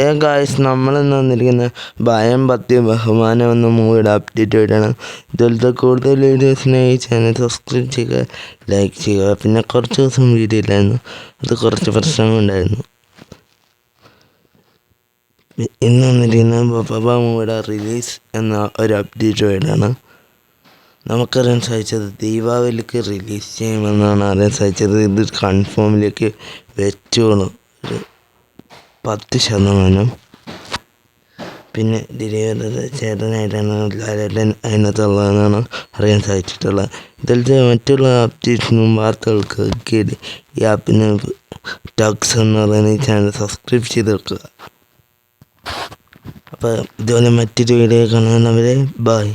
ഏ ഗായ്സ് നമ്മൾ ഇന്ന് വന്നിരിക്കുന്ന ഭയം പത്തി ബഹുമാനം എന്ന മൂവിയുടെ അപ്ഡേറ്റ് ആയിട്ടാണ്. ഇതുപോലത്തെ കൂടുതൽ വീഡിയോസിനായി ചാനൽ സബ്സ്ക്രൈബ് ചെയ്യുക ലൈക്ക് ചെയ്യുക. പിന്നെ കുറച്ച് ദിവസം വീഡിയോ ഇല്ലായിരുന്നു. അത് കുറച്ച് പ്രശ്നങ്ങളുണ്ടായിരുന്നു ഇന്ന് വന്നിരിക്കുന്ന ബബ മൂവിയുടെ റിലീസ് എന്ന ഒരു അപ്ഡേറ്റ് ആയിട്ടാണ്. നമുക്കറിയാൻ സാധിച്ചത് ദീപാവലിക്ക് റിലീസ് ചെയ്യുമെന്നാണ് അറിയാൻ സാധിച്ചത്. ഇത് കൺഫേമിലേക്ക് വെച്ചോളൂ. പത്ത് ശതമാനം. പിന്നെ ഡെലിവറി ചേട്ടനായിട്ടാണ് ലാലേട്ടൻ അതിനകത്തുള്ളതെന്നാണ് അറിയാൻ സാധിച്ചിട്ടുള്ളത്. ഇതിലത്തെ മറ്റുള്ള അപ്ഡേറ്റ്സിനും വാർത്തകൾക്ക് ഈ ആപ്പിന് ടക്സ് എന്ന് പറയുന്ന ഈ ചാനൽ സബ്സ്ക്രൈബ് ചെയ്ത് വെക്കുക. അപ്പോൾ ഇതുപോലെ മറ്റൊരു വീഡിയോ കാണുന്നവരെ ബൈ